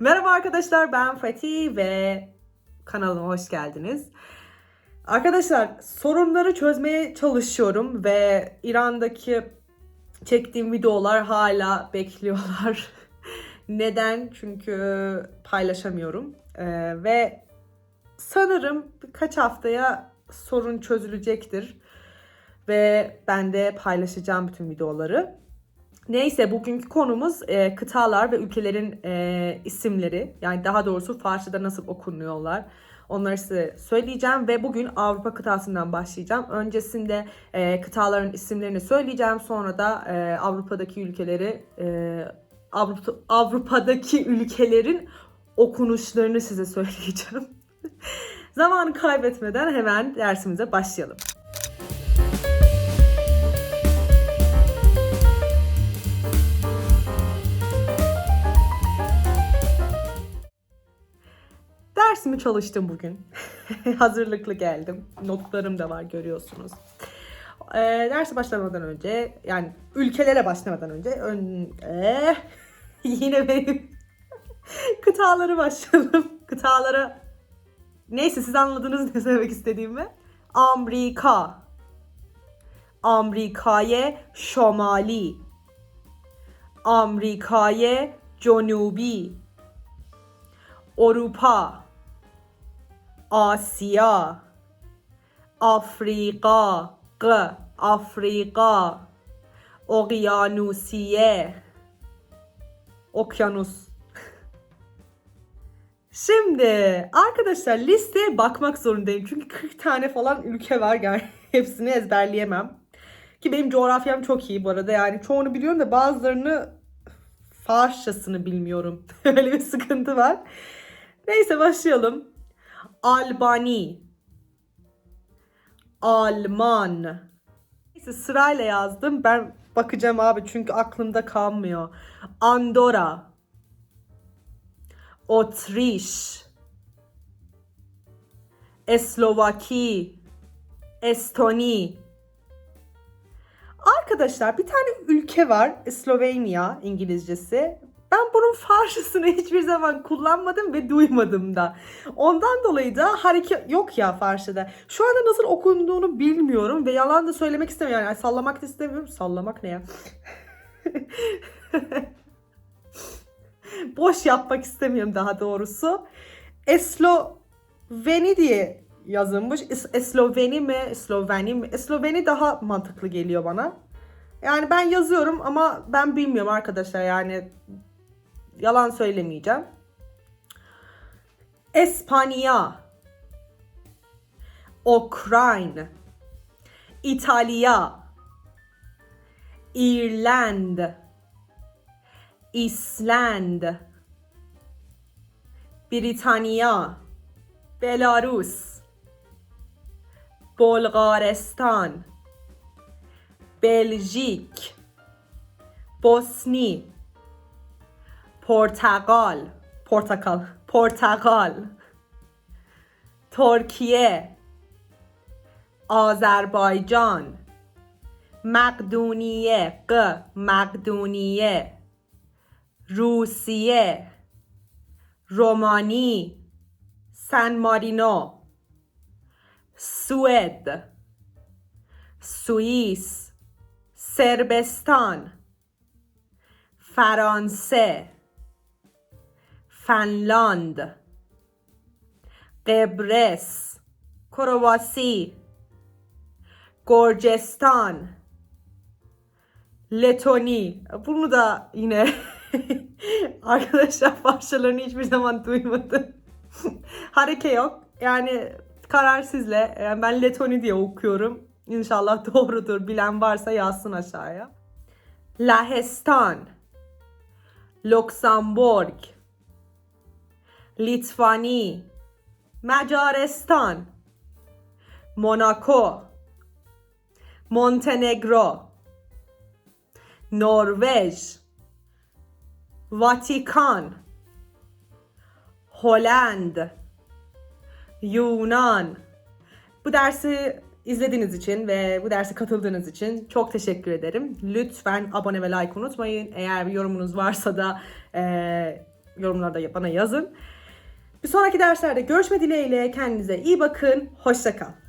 Merhaba arkadaşlar ben Fatih ve kanalıma hoş geldiniz. Arkadaşlar sorunları çözmeye çalışıyorum ve İran'daki çektiğim videolar hala bekliyorlar. Neden? Çünkü paylaşamıyorum. Ee, ve sanırım birkaç haftaya sorun çözülecektir. Ve ben de paylaşacağım bütün videoları. Neyse bugünkü konumuz e, kıtalar ve ülkelerin e, isimleri. Yani daha doğrusu Farsça'da nasıl okunuyorlar. Onları size söyleyeceğim ve bugün Avrupa kıtasından başlayacağım. Öncesinde e, kıtaların isimlerini söyleyeceğim. Sonra da e, Avrupa'daki ülkeleri e, Avrupa, Avrupa'daki ülkelerin okunuşlarını size söyleyeceğim. Zamanı kaybetmeden hemen dersimize başlayalım. dersimi çalıştım bugün. Hazırlıklı geldim. Notlarım da var görüyorsunuz. Ee, derse başlamadan önce yani ülkelere başlamadan önce ön, ee, yine benim kıtaları başlayalım. Kıtalara neyse siz anladınız ne söylemek istediğimi. Amerika. Amerika'ya şomali. Amerika'ya conubi. Avrupa Asya Afrika G Afrika Okyanusiye Okyanus Şimdi arkadaşlar listeye bakmak zorundayım. Çünkü 40 tane falan ülke var. Yani hepsini ezberleyemem. Ki benim coğrafyam çok iyi bu arada. Yani çoğunu biliyorum da bazılarını Farsçasını bilmiyorum. Öyle bir sıkıntı var. Neyse başlayalım. Albani. Alman. Neyse sırayla yazdım. Ben bakacağım abi çünkü aklımda kalmıyor. Andorra. Otriş. Eslovaki. Estoni. Arkadaşlar bir tane ülke var. Slovenya İngilizcesi. Ben bunun Farsçasını hiçbir zaman kullanmadım ve duymadım da. Ondan dolayı da hareket yok ya Farsçada. Şu anda nasıl okunduğunu bilmiyorum ve yalan da söylemek istemiyorum. Yani sallamak da istemiyorum. Sallamak ne ya? Boş yapmak istemiyorum daha doğrusu. Esloveni diye yazılmış. Es- Esloveni mi, Esloveni mi? Esloveni daha mantıklı geliyor bana. Yani ben yazıyorum ama ben bilmiyorum arkadaşlar yani Yalan söylemeyeceğim. Espanya, Ukrayna, İtalya, İrland, İsland, Britanya, Belarus, Bulgaristan, Belçik, Bosni, پرتغال پرتغال پرتغال ترکیه آذربایجان مقدونیه ق مقدونیه روسیه رومانی سن مارینو سوئد سوئیس سربستان فرانسه. فنلاند قبرس کرواسی گرجستان letoni. Bunu da yine arkadaşlar parçalarını hiçbir zaman duymadım. Hareke yok. Yani karar sizle. Yani ben Letoni diye okuyorum. İnşallah doğrudur. Bilen varsa yazsın aşağıya. Lahestan, Lüksemburg, Litvani, Macaristan, Monaco, Montenegro, Norveç, Vatikan, Holland, Yunan. Bu dersi izlediğiniz için ve bu derse katıldığınız için çok teşekkür ederim. Lütfen abone ve like unutmayın. Eğer bir yorumunuz varsa da e, yorumlarda bana yazın. Bir sonraki derslerde görüşme dileğiyle kendinize iyi bakın. Hoşça kal.